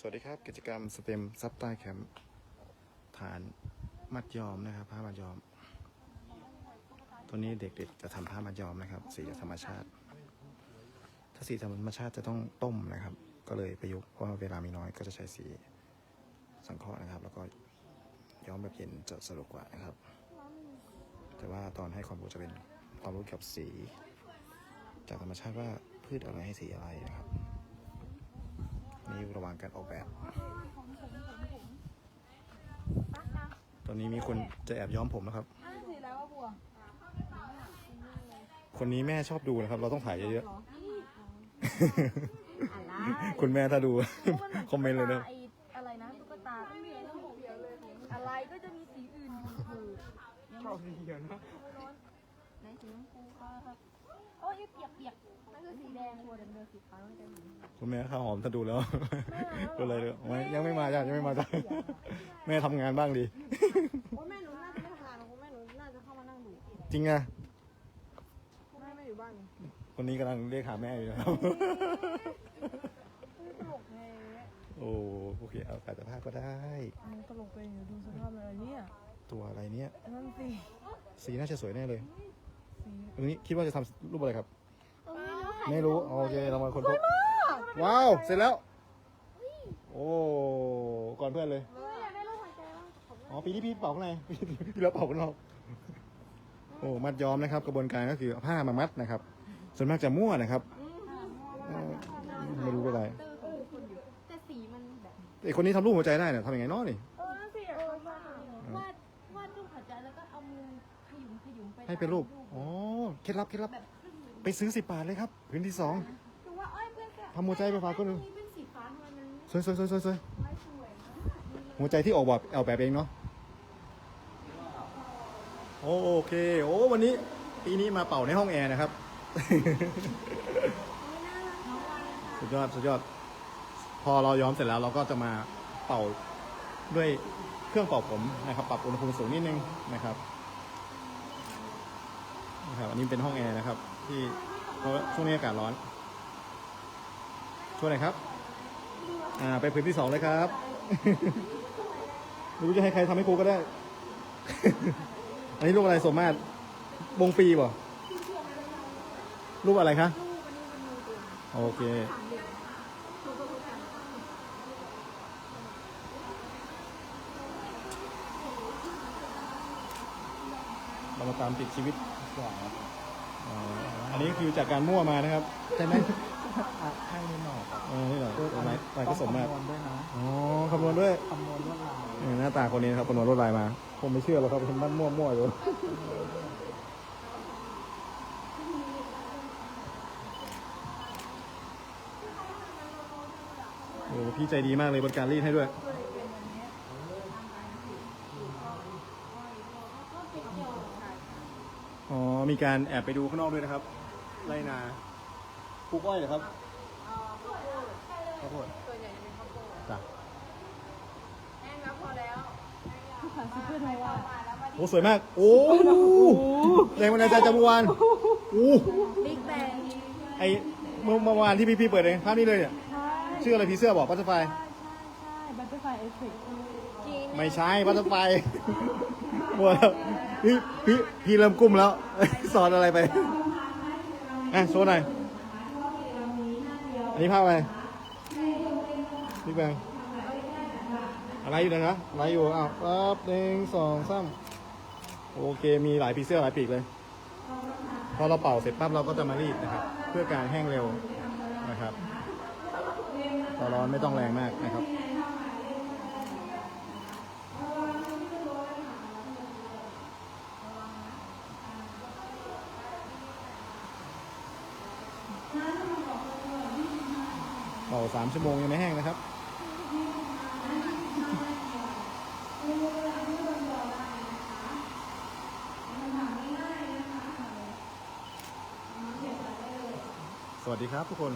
สวัสดีครับ กิจกรรมสเต็มซับใต้แคมป์ฐานมัดยอมนะครับผ้ามัดยอม ตัวนี้เด็กๆจะทำผ้ามัดยอมนะครับ สีธรรมชาติ ถ้าสีธรรมชาติจะต้องต้มนะครับ ก็เลยประยุกต์เพราะเวลามีน้อยก็จะใช้สีสังเคราะห์นะครับ แล้วก็ย้อมแบบเย็นจะสะดวกกว่านะครับ แต่ว่าตอนให้ความรู้จะเป็นความรู้เกี่ยวกับสี จากธรรมชาติว่าพืชอะไรให้สีอะไรนะครับ นี่ระหว่างการออกแบบ ตอนนี้มีคนจะแอบย้อมผมนะครับอ้าวสีแล้วว่าบัวคนนี้แม่ชอบดูนะครับ เราต้องถ่ายเยอะอะไรๆคุณแม่ถ้าดู คอมเมนต์เลยนะไอ้อะไรนะตุ๊กตาก็มีทั้งหมดอะไรก็จะมีสีอื่นอยู่คือชอบสีเขียวนะในสีชมพูครับโอ้ยเปียกเปียกๆนั่นคือสีแดงบัวเดินเดินสีฟ้ามันจะมีคุณแม่ข้าวหอมถ้าดูแล้ว ก็เลยไม่ยังไม่มาจ้ะยังไม่มาจ้ะแม่ทำงานบ้างดี โอ้ยแม่หนูน่าจะไม่ทานหรอกแม่หนูน่าจะเข้ามานั่งดูจริงอะแม่ไม่อยู่บ้านคนนี้กำลังเรียกหาแม่อยู่นะครับ ตลกแท้โอ้โอเคเอาถ่ายแต่ภาพก็ได้ มันตลกไปอยู่ดูสภาพอะไรเนี่ยตัวอะไรเนี่ย นั่นสิสีน่าจะสวยแน่เลย สีตรงนี้คิดว่าจะทำรูปอะไรครับเออไม่รู้โอเคเรามาคนพบว้าว เสร็จแล้ว โอ้ ก่อนเพื่อนเลยอยากได้รูปหัวใจวะอ๋อ ปีนี้พี่เป่าข้างในพี่เราเป่าข้างนอกโอ้มัดย้อมนะครับ กระบวนการก็คือเอาผ้ามามัดนะครับ ส่วนมากจะมั่วนะครับเอ่อไม่รู้อะไรแต่สีมันแบบไอคนนี้ทำรูปหัวใจได้เนี่ยทำยังไงเน้อนี่ เออนั่นสิเออวาดวาดวาดรูปหัวใจแล้วก็เอามือขยุมขยุมไปให้เป็นรูปอ๋อ เคล็ดลับเคล็ดลับแบบครึ่งหนึ่งไปซื้อสิบบาทเลยครับพื้นที่สองคือว่าอ้อยเพื่อนก็ทำหัวใจไปฝากคนอื่นนี่เป็นสีฟ้าทำไมมันสวยสวยสวยสวยสวยไม่สวยนะหัวใจที่ออกแบบเอาแบบเองเนาะโอเค โอ้วันนี้ปีนี้มาเป่าในห้องแอร์นะครับสุดยอดสุดยอด พอเราย้อมเสร็จแล้วเราก็จะมาเป่าด้วยเครื่องเป่าผมนะครับ ปรับอุณหภูมิสูงนิดนึงนะครับ นะครับอันนี้เป็นห้องแอร์นะครับ ที่เพราะช่วงนี้อากาศร้อน ช่วยหน่อยครับ อ่าไปพื้นที่สองเลยครับ ไม่รู้จะให้ใครทำให้ครูก็ได้ อันนี้รูปอะไรสมมาตรวงปีป่รูปอะไรคะโอเคเรามาตามติดชีวิต อ๋ออันนี้คือจากการมั่วมานะครับใช่ไหมอะให้นิดหน่อยครับเออนี่เหรอตัวไหนไหนก็สมมาตรต้องคำนวณด้วยนะอ๋อคำนวณด้วยคำนวณลวดลายเออหน้าตาคนนี้นะครับคนนวลรวดลายมา ผมไม่เชื่อหรอกครับเป็นบ้านมั่วๆอยู่โอ้พี่ใจดีมากเลยบริการรีดให้ด้วยอ๋ มีการแอบไปดูข้างนอกด้วยนะครับ ไรนาปลูกอ้อยเหรอครับข้าวโพดส่วนใหญ่จะเป็นข้าวโพดจ้ะแห้งแล้วพอแล้วขายซุปเปอร์ไทยว่าโอ้สวยมาก โอ้แรงบันดาลใจจากเมื่อวานโอ้บิ๊กแบงไอเมื่อเมื่อวานที่พี่พี่เปิดเองภาพนี้เลยเนี่ย ใช่ชื่ออะไรพี่เสื้อบอกบัตเตอร์ไฟใช่ใช่บัตเตอร์ไฟเอฟเฟกต์จริง ไม่ใช่บัตเตอร์ไฟหมดแล้วพี่พี่พี่เริ่มกุ้มแล้ว สอนอะไรไปอะโชว์หน่อยอันนี้ภาพอะไรพี่แบงอะไรอยู่นะอะไรอยู่อ้าวปั๊บหนึ่งสองสามโอเคมีหลายพีเสื้อหลายปีกเลย พอเราเป่าเสร็จปั๊บเราก็จะมารีดนะครับ เพื่อการแห้งเร็วนะครับต่อร้อนไม่ต้องแรงมากนะครับ เป่าสามชั่วโมงยังไม่แห้งนะครับสวัสดีครับทุกคน